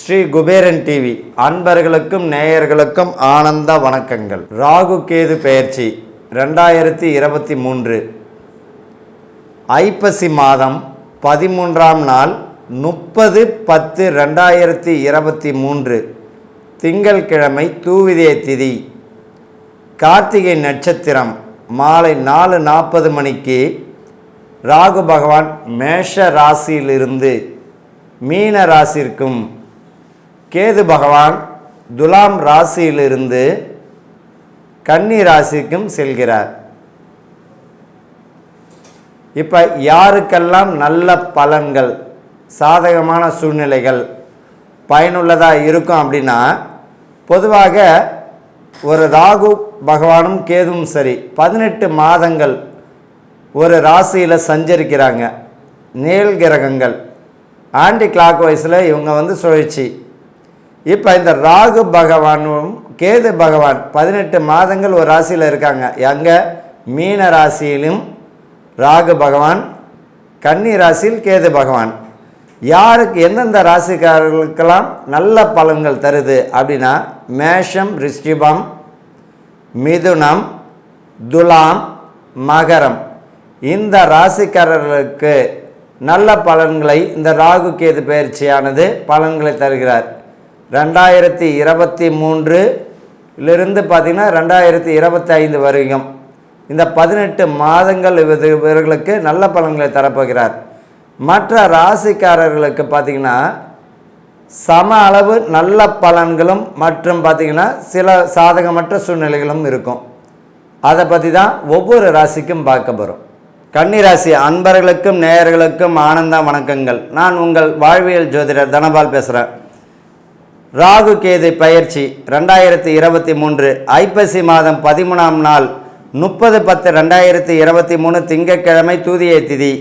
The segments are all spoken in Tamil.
ஸ்ரீ குபேரன் டிவி அன்பர்களுக்கும் நேயர்களுக்கும் ஆனந்த வணக்கங்கள். ராகு கேது பெயர்ச்சி ரெண்டாயிரத்தி இருபத்தி மூன்று. ஐப்பசி மாதம் பதிமூன்றாம் நாள் முப்பது பத்து ரெண்டாயிரத்தி இருபத்தி மூன்று. திங்கள்கிழமை தூவிதே திதி. கார்த்திகை நட்சத்திரம் மாலை நாலு நாற்பது மணிக்கு ராகு பகவான் மேஷ ராசியிலிருந்து மீன ராசிற்கும் கேது பகவான் துலாம் ராசியிலிருந்து கன்னி ராசிக்கும் செல்கிறார். இப்போ யாருக்கெல்லாம் நல்ல பலன்கள் சாதகமான சூழ்நிலைகள் பயனுள்ளதாக இருக்கும் அப்படின்னா பொதுவாக ஒரு ராகு பகவானும் கேதுவும் சரி பதினெட்டு மாதங்கள் ஒரு ராசியில் சஞ்சரிக்கிறாங்க. நேல் கிரகங்கள். ஆன்டி கிளாக் வைஸில் இவங்க வந்து சுழற்சி. இப்போ இந்த ராகு பகவானும் கேது பகவான் பதினெட்டு மாதங்கள் ஒரு ராசியில் இருக்காங்க. எங்கே? மீன ராசியிலும் ராகு பகவான் கன்னி ராசியில் கேது பகவான். யாருக்கு எந்தெந்த ராசிக்காரர்களுக்கெல்லாம் நல்ல பலன்கள் தருது அப்படின்னா மேஷம் ரிஷிபம் மிதுனம் துலாம் மகரம். இந்த ராசிக்காரர்களுக்கு நல்ல பலன்களை இந்த ராகு கேது பயிற்சியானது பலன்களை தருகிறார். ரெண்டாயிரத்தி இருபத்தி மூன்றுலிருந்து பார்த்திங்கன்னா ரெண்டாயிரத்தி இருபத்தி ஐந்து வரைக்கும் இந்த பதினெட்டு மாதங்கள் இவது இவர்களுக்கு நல்ல பலன்களை தரப்போகிறார். மற்ற ராசிக்காரர்களுக்கு பார்த்திங்கன்னா சம அளவு நல்ல பலன்களும் மற்றும் பார்த்திங்கன்னா சில சாதகமற்ற சூழ்நிலைகளும் இருக்கும். அதை பற்றி தான் ஒவ்வொரு ராசிக்கும் பார்க்க போகிறோம் கன்னிராசி அன்பர்களுக்கும் நேயர்களுக்கும் ஆனந்த வணக்கங்கள். நான் உங்கள் வாழ்வியல் ஜோதிடர் தனபால் பேசுகிறேன் ராகு கேது பயிற்சி ரெண்டாயிரத்தி இருபத்தி மூன்று ஐப்பசி மாதம் பதிமூணாம் நாள் முப்பது பத்து ரெண்டாயிரத்தி இருபத்தி மூணு திங்கட்கிழமை தூதியை திதி.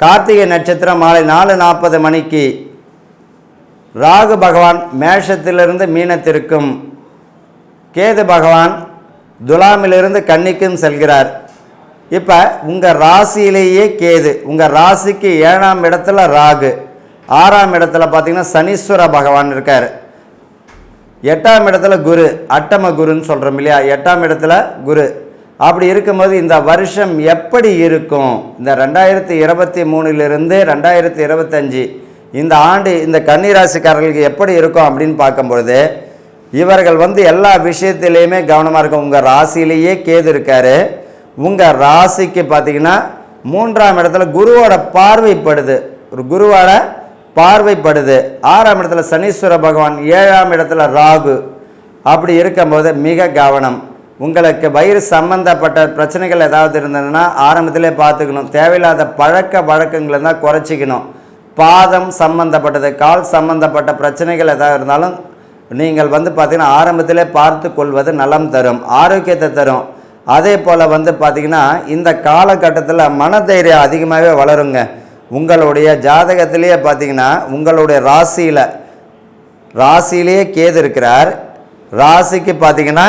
கார்த்திகை நட்சத்திரம் மாலை நாலு நாற்பது மணிக்கு ராகு பகவான் மேஷத்திலிருந்து மீனத்திற்கும் கேது பகவான் துலாமிலிருந்து கன்னிக்கும் செல்கிறார். இப்போ உங்கள் ராசியிலேயே கேது. உங்கள் ராசிக்கு ஏழாம் இடத்துல ராகு. ஆறாம் இடத்துல பார்த்தீங்கன்னா சனீஸ்வர பகவான் இருக்கார். எட்டாம் இடத்துல குரு அட்டம குருன்னு சொல்கிறோம் இல்லையா? எட்டாம் இடத்துல குரு. அப்படி இருக்கும்போது இந்த வருஷம் எப்படி இருக்கும்? இந்த ரெண்டாயிரத்தி இருபத்தி மூணுலேருந்து ரெண்டாயிரத்தி இருபத்தஞ்சி இந்த ஆண்டு இந்த கன்னிராசிக்காரர்களுக்கு எப்படி இருக்கும் அப்படின்னு பார்க்கும்பொழுது இவர்கள் வந்து எல்லா விஷயத்திலையுமே கவனமாக இருக்கும் உங்கள் ராசியிலேயே கேது இருக்காரு. உங்கள் ராசிக்கு பார்த்தீங்கன்னா மூன்றாம் இடத்துல குருவோட பார்வைப்படுது. ஒரு குருவோட பார்வைப்படுது. ஆறாம் இடத்துல சனீஸ்வர பகவான் ஏழாம் இடத்துல ராகு. அப்படி இருக்கும்போது மிக கவனம். உங்களுக்கு வயிறு சம்பந்தப்பட்ட பிரச்சனைகள் ஏதாவது இருந்ததுன்னா ஆரம்பத்திலே பார்த்துக்கணும். தேவையில்லாத பழக்க வழக்கங்களை தான் குறைச்சிக்கணும். பாதம் சம்பந்தப்பட்டது கால் சம்பந்தப்பட்ட பிரச்சனைகள் ஏதாவது இருந்தாலும் நீங்கள் வந்து பார்த்திங்கன்னா ஆரம்பத்திலே பார்த்து கொள்வது நலம் தரும் ஆரோக்கியத்தை தரும். அதே போல் வந்து பார்த்திங்கன்னா இந்த காலகட்டத்தில் மனதைரியம் அதிகமாகவே வளருங்க. உங்களுடைய ஜாதகத்திலேயே பார்த்தீங்கன்னா உங்களுடைய ராசியில் ராசியிலேயே கேது இருக்கிறார். ராசிக்கு பார்த்தீங்கன்னா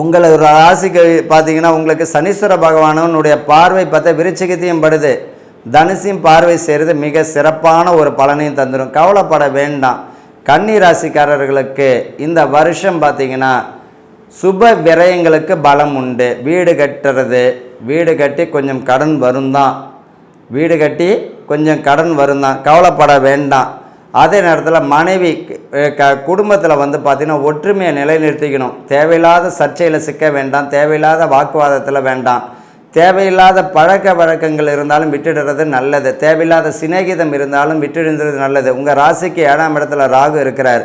உங்களை ராசிக்கு பார்த்தீங்கன்னா உங்களுக்கு சனீஸ்வர பகவானுடைய பார்வை பார்த்தா விருச்சிகத்தையும் படுது. தனுசையும் பார்வை செய்கிறது மிக சிறப்பான ஒரு பலனையும் தந்துடும் கவலைப்பட வேண்டாம். கன்னி ராசிக்காரர்களுக்கு இந்த வருஷம் பார்த்தீங்கன்னா சுப விரயங்களுக்கு பலம் உண்டு. வீடு கட்டுறது வீடு கட்டி கொஞ்சம் கடன் வரும் தான் வீடு கட்டி கொஞ்சம் கடன் வரும் தான் கவலைப்பட வேண்டாம். அதே நேரத்தில் மனைவி க குடும்பத்தில் வந்து பார்த்திங்கன்னா ஒற்றுமையை நிலைநிறுத்திக்கணும். தேவையில்லாத சர்ச்சையில் சிக்க வேண்டாம். தேவையில்லாத வாக்குவாதத்தில் வேண்டாம். தேவையில்லாத பழக்க வழக்கங்கள் இருந்தாலும் விட்டுடுறது நல்லது. தேவையில்லாத சிநேகிதம் இருந்தாலும் விட்டுடுறது நல்லது. உங்கள் ராசிக்கு ஏழாம் இடத்துல ராகு இருக்கிறார்.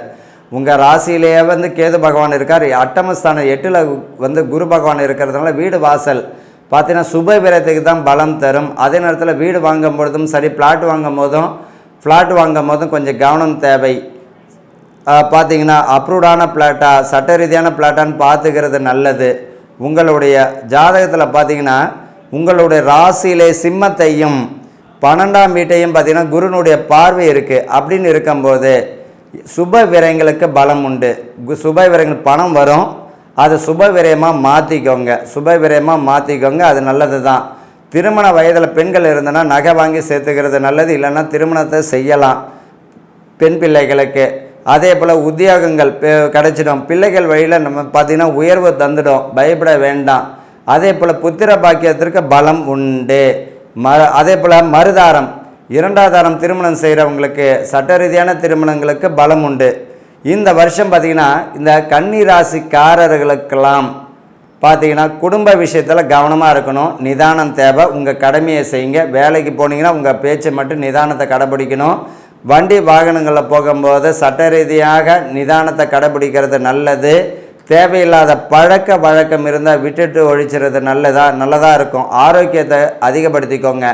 உங்கள் ராசியிலேயே வந்து கேது பகவான் இருக்கார். அட்டமஸ்தானம் எட்டில் வந்து குரு பகவான் இருக்கிறதுனால வீடு வாசல். பார்த்தீங்கன்னா சுப விரயத்துக்கு தான் பலம் தரும். அதே நேரத்தில் வீடு வாங்கும் பொழுதும் சரி பிளாட் வாங்கும் போதும் ஃப்ளாட் வாங்கும் போதும் கொஞ்சம் கவனம் தேவை. பார்த்தீங்கன்னா அப்ரூவ்டான பிளாட்டா சட்ட ரீதியான பிளாட்டான்னு பார்த்துக்கிறது நல்லது. உங்களுடைய ஜாதகத்தில் பார்த்தீங்கன்னா உங்களுடைய ராசியிலே சிம்மத்தையும் பன்னெண்டாம் வீட்டையும் பார்த்தீங்கன்னா குருனுடைய பார்வை இருக்குது அப்படின்னு இருக்கும்போது சுப விரயங்களுக்கு பலம் உண்டு. சுப விரயங்கள் பணம் வரும். அதை சுப விரயமாக மாற்றிக்கோங்க சுப விரயமாக மாற்றிக்கோங்க அது நல்லது தான். திருமண வயதில் பெண்கள் இருந்தனா நகை வாங்கி சேர்த்துக்கிறது நல்லது. இல்லைன்னா திருமணத்தை செய்யலாம். பெண் பிள்ளைகளுக்கு. அதே போல் உத்தியோகங்கள் பெ- கிடைச்சிடும். பிள்ளைகள் வழியில் நம்ம பார்த்திங்கன்னா உயர்வு தந்துடும். பயப்பட வேண்டாம். அதே போல் புத்திர பாக்கியத்திற்கு பலம் உண்டு. ம அதே போல் மருதாரம். இரண்டாவதாரம் திருமணம் செய்கிறவங்களுக்கு சட்ட ரீதியான திருமணங்களுக்கு பலம் உண்டு. இந்த வருஷம் பார்த்திங்கன்னா இந்த கன்னி ராசிக்காரர்களுக்கெல்லாம் பார்த்தீங்கன்னா குடும்ப விஷயத்தில் கவனமாக இருக்கணும். நிதானம் தேவை. உங்கள் கடமையை செய்யுங்க. வேலைக்கு போனீங்கன்னா உங்கள் பேச்சை மட்டும் நிதானத்தை கடைபிடிக்கணும். வண்டி வாகனங்களில் போகும்போது சட்ட ரீதியாக நிதானத்தை கடைபிடிக்கிறது நல்லது. தேவையில்லாத பழக்க வழக்கம் இருந்தால் விட்டுட்டு ஒழிச்சிறது நல்லதாக நல்லதாக இருக்கும். ஆரோக்கியத்தை அதிகப்படுத்திக்கோங்க.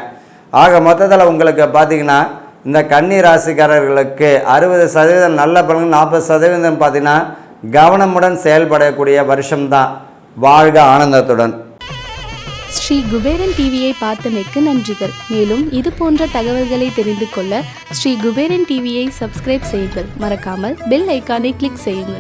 ஆக மொத்தத்தில் உங்களுக்கு பார்த்தீங்கன்னா இந்த கன்னி ராசிக்காரர்களுக்கு அறுபது சதவீதம் நல்ல பலன் நாற்பது சதவீதம் பார்த்தீங்கன்னா கவனமுடன் செயல்படக்கூடிய வருஷம்தான். வாழ்க ஆனந்தத்துடன். ஸ்ரீ குபேரன் டிவியை பார்த்தமைக்கு நன்றிகள். மேலும் இது போன்ற தகவல்களை தெரிந்து கொள்ள ஸ்ரீ குபேரன் டிவியை சப்ஸ்கிரைப் செய்யுங்கள். மறக்காமல் பெல் ஐக்கானை கிளிக் செய்யுங்கள்.